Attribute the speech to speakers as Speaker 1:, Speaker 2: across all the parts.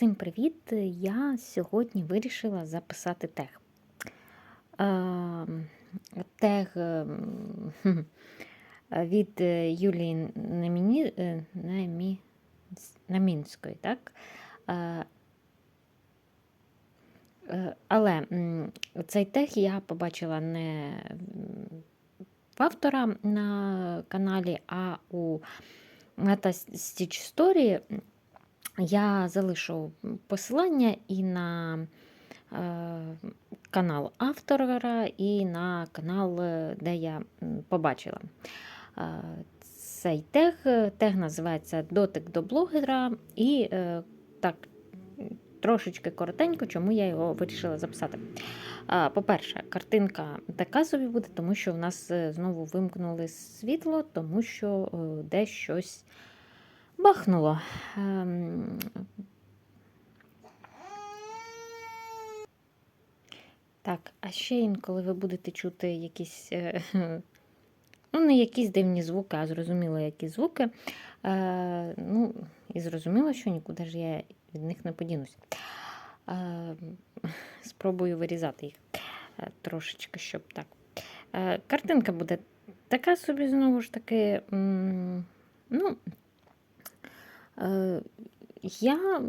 Speaker 1: Всім привіт! Я сьогодні вирішила записати тег. Е, Тег ем, від е, Юлії Неміні, е, Намінської, так? Е, Але цей тег я побачила не в автора на каналі, а у Meta Stitch Story. Я залишу посилання і на е, канал автора, і на канал, е, де я побачила е, цей тег. Тег називається Дотик до блогера. І так, трошечки коротенько, чому я його вирішила записати. По-перше, картинка така собі буде, тому що в нас знову вимкнули світло, тому що е, десь щось бахнуло. Ем, Так, а ще інколи ви будете чути якісь, е, ну, не якісь дивні звуки, а зрозуміло, які звуки. Е, Ну, і зрозуміло, що нікуди ж я від них не подінусь. Е, Спробую вирізати їх трошечки, щоб так. Картинка буде така собі, знову ж таки. Ну, Я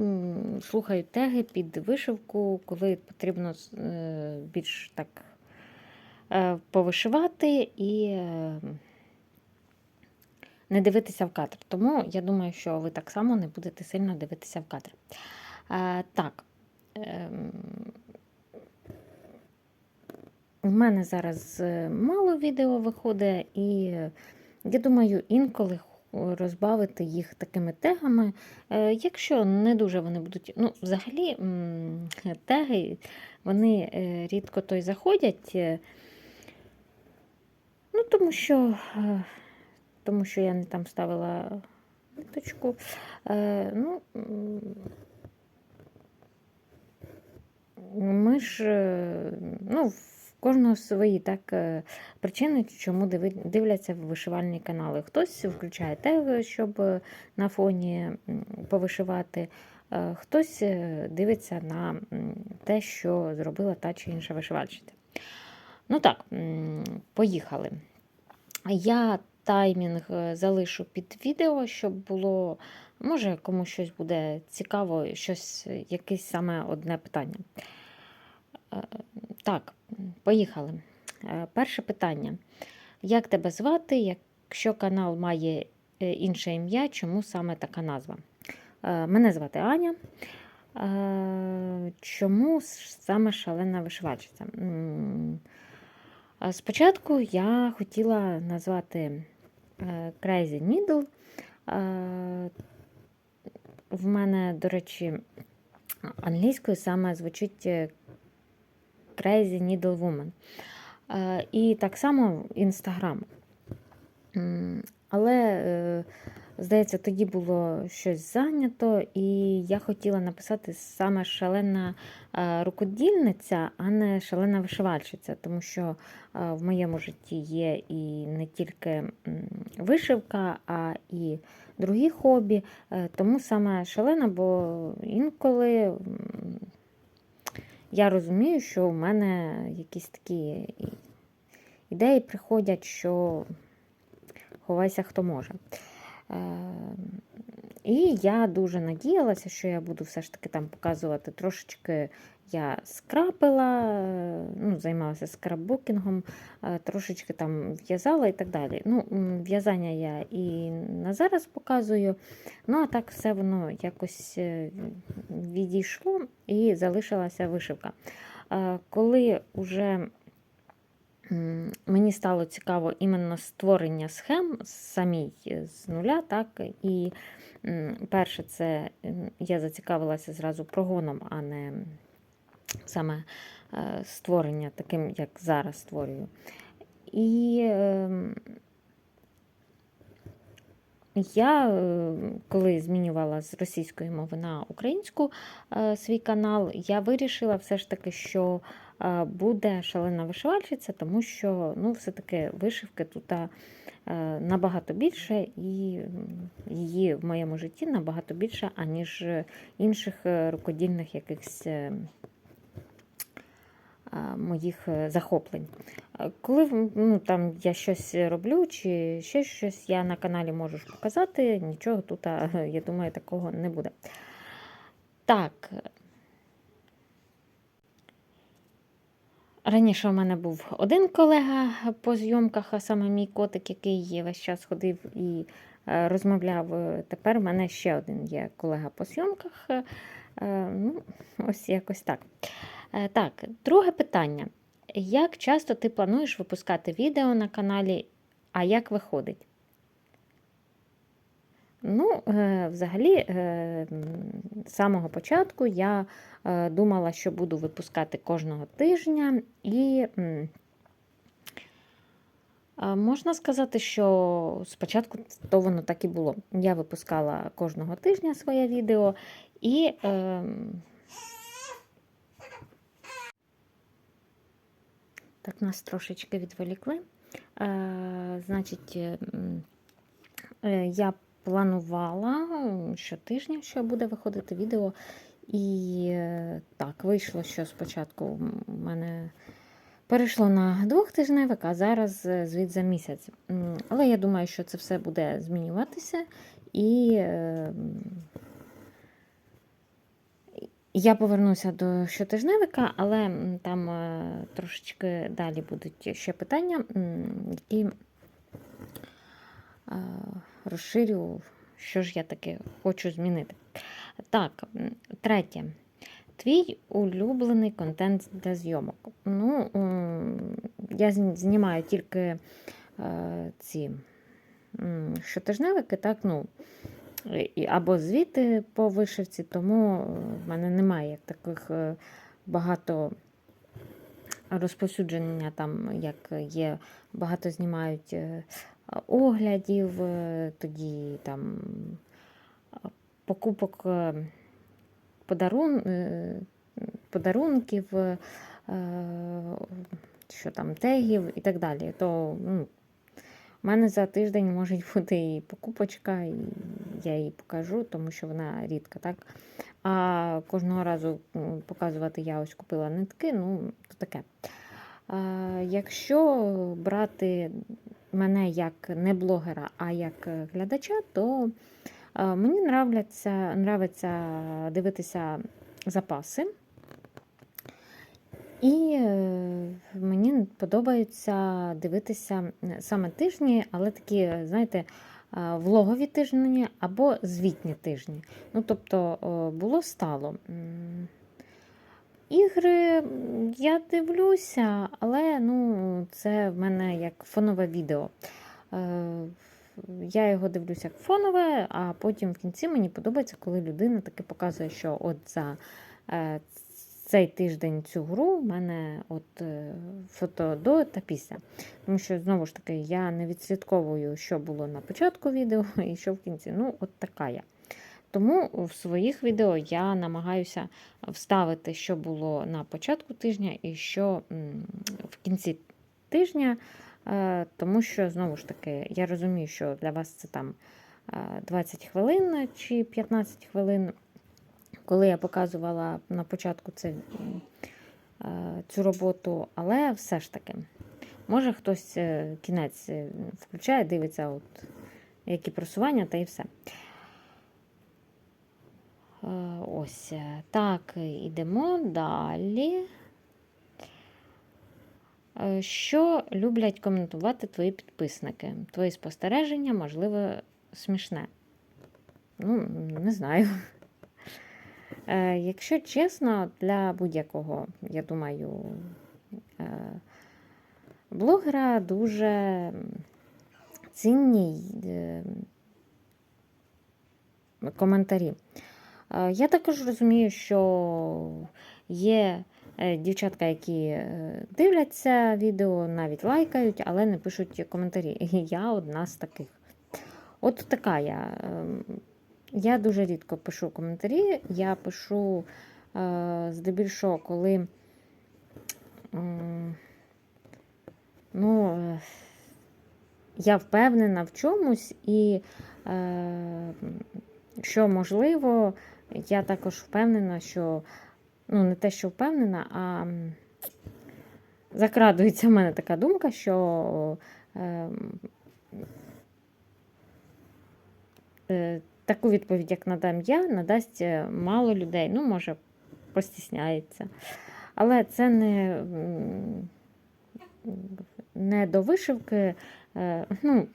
Speaker 1: слухаю теги під вишивку, коли потрібно е, більш так е, повишивати і е, не дивитися в кадр. Тому я думаю, що ви так само не будете сильно дивитися в кадр. Е, Так. ем, У мене зараз е, мало відео виходить, і е, я думаю, інколи розбавити їх такими тегами. Е, Якщо не дуже вони будуть. Ну, взагалі, теги вони е, рідко то й заходять, е, ну, тому що, тому що я не там ставила ниточку. Ну, ми ж, ну, кожного свої так е, причини, чому дивляться вишивальні канали. Хтось включає теги, щоб е, на фоні повишивати, е, хтось дивиться на те, що зробила та чи інша вишивальщиця. Ну так, поїхали. Я таймінг залишу під відео, щоб було, може, комусь щось буде цікаво, щось, якесь саме одне питання. Так, поїхали. Е, Перше питання. Як тебе звати? Якщо канал має е, інше ім'я, чому саме така назва? Е, Мене звати Аня. Чому саме шалена вишивальщиця? Е, Спочатку я хотіла назвати Crazy Needle. В мене, до речі, англійською саме звучить Crazy Needle Woman. Е, І так само Інстаграм. Але, е, здається, тоді було щось зайнято, і я хотіла написати саме шалена е, рукодільниця, а не шалена вишивальщиця, тому що в моєму житті є і не тільки вишивка, а і другі хобі. Тому саме шалена, бо інколи я розумію, що в мене якісь такі ідеї приходять, що ховайся хто може. Е, І я дуже надіялася, що я буду все ж таки там показувати трошечки. Я скрапила, е, ну, займалася скраббукінгом, е, трошечки там в'язала і так далі. Ну, В'язання я і на зараз показую. Ну, а так все воно якось е, відійшло і залишилася вишивка. Е, Коли вже Мені стало цікаво іменно створення схем самій е, з нуля, так, і перше, це я зацікавилася зразу прогоном, а не саме е, створення таким, як зараз створюю. І ем, я, е, коли змінювала з російської мови на українську свій канал, я вирішила все ж таки, що буде шалена вишивальщиця, тому що ну, все-таки вишивки тут е, набагато більше, і її в моєму житті набагато більше, аніж інших е, рукодільних якихось е, моїх захоплень. Коли ну, там, я щось роблю чи ще щось я на каналі можу показати, нічого тут, я думаю, такого не буде. Так. Раніше у мене був один колега по зйомках, а саме мій котик, який весь час ходив і е, розмовляв. Тепер у мене ще один є колега по зйомках. Е, Ну, ось якось так. Е, Так, друге питання. Як часто ти плануєш випускати відео на каналі, а як виходить? Ну, е, взагалі, е, з самого початку я е, думала, що буду випускати кожного тижня, і можна сказати, що спочатку то воно так і було. Я випускала кожного тижня своє відео, і ем, так нас трошечки відволікли. Значить, я планувала щотижня, що буде виходити відео. І е, так, вийшло, що спочатку в мене перейшло на двохтижневик, а зараз е, звіт за місяць. Але я думаю, що це все буде змінюватися. І е, я повернуся до щотижневика, але там е, трошечки далі будуть ще питання, які е, розширю, що ж я таки хочу змінити. Так, третє. Твій улюблений контент для зйомок. Ну, я знімаю тільки е, ці щотижневики, так, ну, або звіти по вишивці, тому е, в мене немає таких е, багато розповсюдження, там, як є, багато знімають оглядів, е, тоді там покупок е, подарун, е, подарунків, що там, тегів і так далі. То ну, у мене за тиждень може бути і покупочка, і я її покажу, тому що вона рідка, так? А кожного разу показувати я ось купила нитки, ну, то таке. А, якщо брати мене як не блогера, а як глядача, то мені нравляться, нравиться дивитися запаси. І е, мені подобається дивитися саме тижні, але такі, знаєте, влогові тижні або звітні тижні. Ну, тобто було стало. Ігри я дивлюся, але ну, це в мене як фонове відео. Е, Я його дивлюся як фонове, а потім в кінці мені подобається, коли людина таки показує, що от за е, цей тиждень цю гру в мене от е, фото до та після. Тому що, знову ж таки, я не відслідковую, що було на початку відео і що в кінці. Ну, от така я. Тому в своїх відео я намагаюся вставити, що було на початку тижня і що в кінці тижня, е, тому що, знову ж таки, я розумію, що для вас це там е, 20 хвилин чи 15 хвилин. Коли я показувала на початку це, е, цю роботу, але все ж таки, може хтось е, кінець е, включає, дивиться, от, які просування та і все. Е, Ось е, так, ідемо далі. Е, Що люблять коментувати твої підписники? Твої спостереження, можливо, смішне. Ну, не знаю. Якщо чесно, для будь-якого, я думаю, блогера дуже цінні коментарі. Е, Я також розумію, що є е, дівчатка, які е, дивляться відео, навіть лайкають, але не пишуть коментарі. Я одна з таких. От така я. Ем, Я дуже рідко пишу коментарі. Я пишу здебільшого, коли ну, я впевнена в чомусь, і е, що можливо, я також впевнена, що ну, не те, що впевнена, а закрадується в мене така думка, що е, е, таку відповідь, як надам я, надасть е, мало людей. Ну, може, постісняється. Але це не, не до вишивки. е, Ну,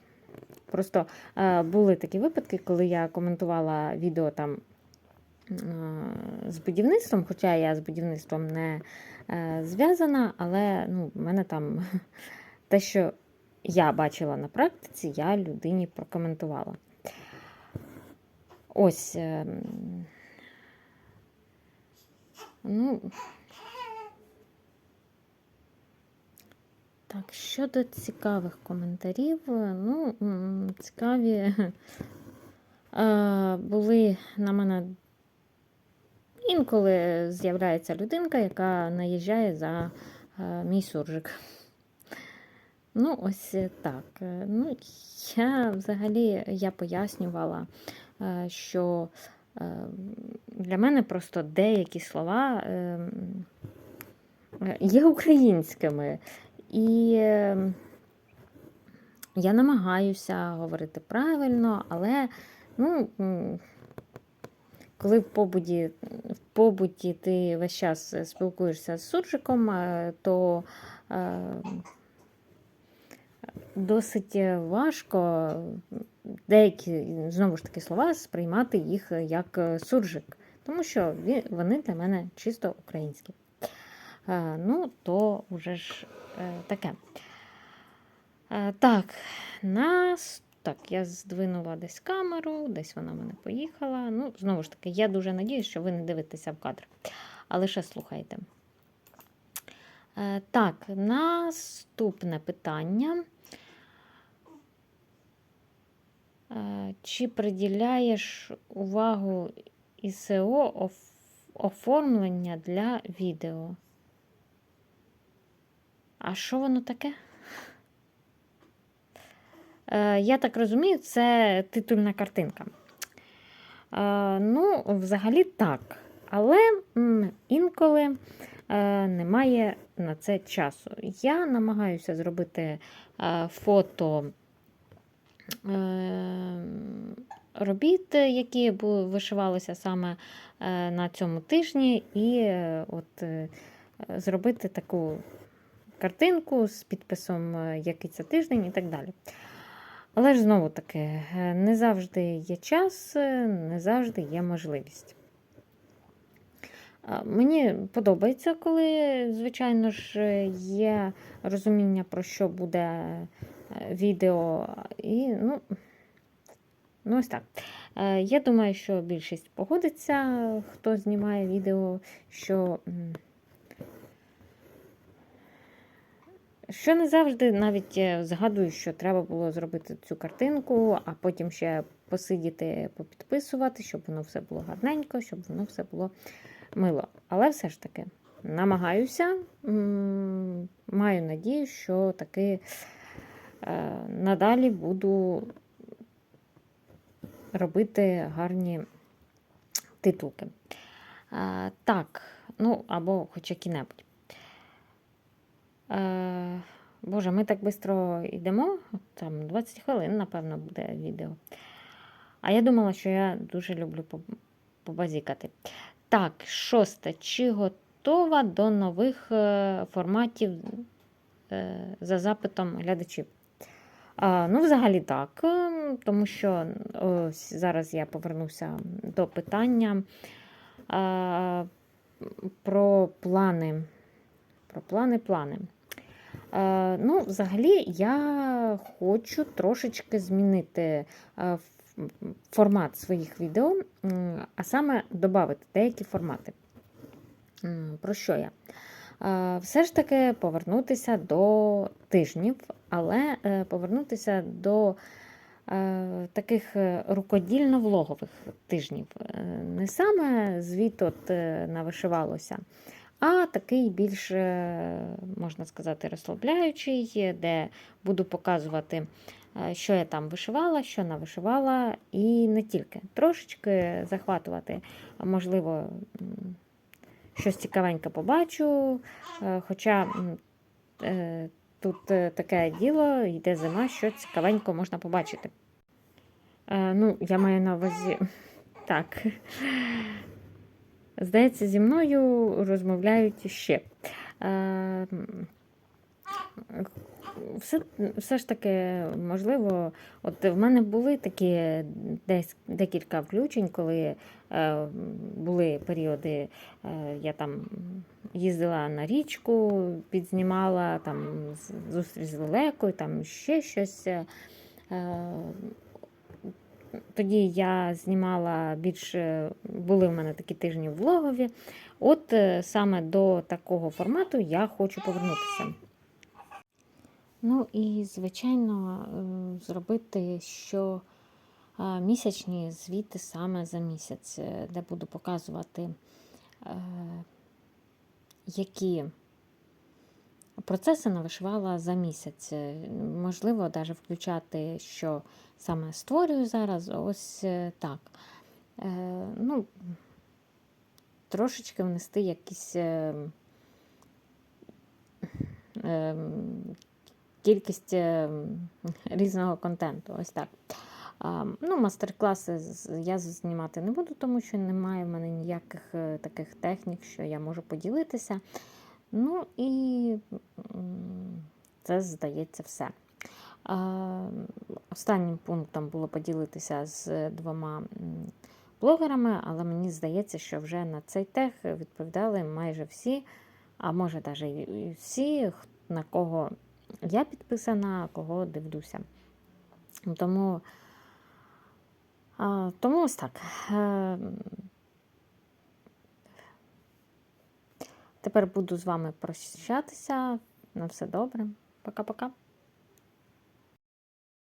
Speaker 1: просто е, були такі випадки, коли я коментувала відео там з будівництвом, хоча я з будівництвом не е, зв'язана, але ну, в мене там те, що я бачила на практиці, я людині прокоментувала. Ось. е, Ну, так, щодо цікавих коментарів, е, ну, цікаві е, були на мене інколи з'являється людинка, яка наїжджає за е, мій суржик. Ну, ось е, так. Е, Ну, я взагалі я пояснювала, що для мене просто деякі слова е, е, є українськими. І е, я намагаюся говорити правильно, але ну, коли в побуті, в побуті ти весь час спілкуєшся з суржиком, е, то е, досить важко деякі знову ж таки слова сприймати їх як е, суржик, тому що вони для мене чисто українські. Е, Ну, то вже ж е, таке. Е, Так, нас. Так, я здвинула десь камеру, десь вона мене поїхала. Ну, знову ж таки, я дуже надіюсь, що ви не дивитеся в кадр, а лише слухайте. Е, Так, наступне питання. Е, Чи приділяєш увагу ІСО оформлення для відео? А що воно таке? Е, Я так розумію, це титульна картинка. Е, Ну, взагалі так. Але інколи е, немає на це часу. Я намагаюся зробити фото робіт, які вишивалися саме на цьому тижні, і от зробити таку картинку з підписом, який це тиждень і так далі. Але ж знову таки, е, не завжди є час, е, не завжди є можливість. Мені подобається, коли, звичайно ж, е, є розуміння, про що буде відео. І, ну, ну ось так. Я думаю, що більшість погодиться, хто знімає відео, що. Що не завжди навіть е, згадую, що треба було зробити цю картинку, а потім ще посидіти, попідписувати, щоб воно все було гарненько, щоб воно все було мило. Але все ж таки намагаюся, маю надію, що таки е, надалі буду робити гарні титулки. Е, Так, ну або хоч які-небудь. Е, Боже, ми так швидко йдемо. Там 20 хвилин, напевно, буде відео. А я думала, що я дуже люблю побазікати. Так, шосте. Чи готова до нових е, форматів е, за запитом глядачів? Ну, взагалі так, тому що ось зараз я повернуся до питання про плани. Про плани, плани. Е, ну, взагалі, я хочу трошечки змінити е, формат своїх відео, а саме додати деякі формати. Про що я? Е, Все ж таки повернутися до тижнів, але повернутися до таких рукодільно-влогових тижнів. Не саме звіт от навишивалося, А такий більш, е, можна сказати, розслабляючий, де буду показувати, е, що я там вишивала, що навишивала, і не тільки. Трошечки захватувати, можливо, щось цікавеньке побачу. е, Хоча тут таке діло, йде зима, що цікавенько можна побачити. Ну, я маю на увазі. Так. Здається, зі мною розмовляють ще. Е, Все, все ж таки, можливо, от в мене були такі десь декілька включень, коли е, були періоди, е, я там їздила на річку, підзнімала там зустріч з лелекою, там ще щось. Е, тоді я знімала більше, були в мене такі тижні влогові. От е, саме до такого формату я хочу повернутися. Ну і, звичайно, е, зробити що е, місячні звіти саме за місяць, де буду показувати, які процеси навишивала за місяць. Е, Можливо, навіть включати, що саме створюю зараз. Ось е, так. Е, Ну, трошечки внести якісь. Кількість різного контенту. Ось так. Ну, Мастер-класи я знімати не буду, тому що немає в мене ніяких таких технік, що я можу поділитися. Ну і це, здається, все. Останнім пунктом було поділитися з двома блогерами, але мені здається, що вже на цей тех відповідали майже всі, а може навіть і всі, на кого я підписана, кого дивлюся. Тому, тому ось так. Тепер буду з вами прощатися. На все добре. Пока-пока.